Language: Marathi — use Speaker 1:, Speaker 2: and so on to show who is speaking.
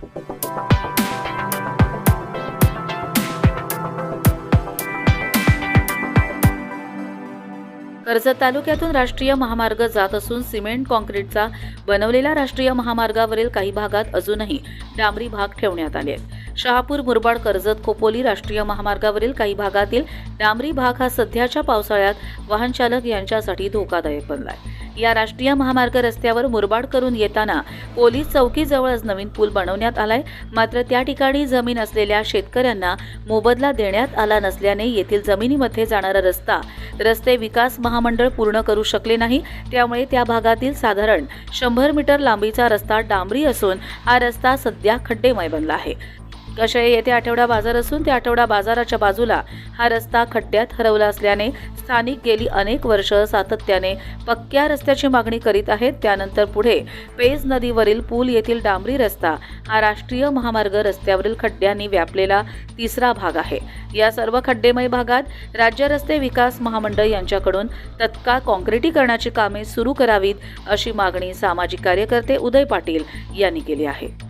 Speaker 1: कर्जत तालुक्यातून राष्ट्रीय महामार्ग जात असून सिमेंट कॉन्क्रीटचा बनवलेल्या राष्ट्रीय महामार्गावरील काही भागात अजूनही डांबरी भाग ठेवण्यात आले आहेत. शहापूर मुरबाड कर्जत खोपोली राष्ट्रीय महामार्गावरील काही भागातील डांबरी भाग हा सध्याच्या पावसाळ्यात वाहनचालक यांच्यासाठी धोकादायक बनलाय. या राष्ट्रीय महामार्ग रस्त्यावर मुरबाड करून येताना पोलीस चौकीजवळच नवीन पूल बनवण्यात आलाय. मात्र त्या ठिकाणी जमीन असलेल्या शेतकऱ्यांना मोबदला देण्यात आला नसल्याने येथील जमिनीमध्ये जाणारा रस्ता रस्ते विकास महामंडळ पूर्ण करू शकले नाही. त्यामुळे त्या भागातील साधारण शंभर मीटर लांबीचा रस्ता डांबरी असून हा रस्ता सध्या खड्डेमय बनला आहे. कशे येथे आठवडा बाजार असून त्या आठवडा बाजाराच्या बाजूला हा रस्ता खड्ड्यात हरवला असल्याने स्थानिक गेली अनेक वर्ष सातत्याने पक्क्या रस्त्याची मागणी करीत आहेत. त्यानंतर पुढे पेज नदीवरील पूल येथील डांबरी रस्ता हा राष्ट्रीय महामार्ग रस्त्यावरील खड्ड्यांनी व्यापलेला तिसरा भाग आहे. या सर्व खड्डेमय भागात राज्य रस्ते विकास महामंडळ यांच्याकडून तत्काळ काँक्रिटीकरणाची कामे सुरू करावीत अशी मागणी सामाजिक कार्यकर्ते उदय पाटील यांनी केली आहे.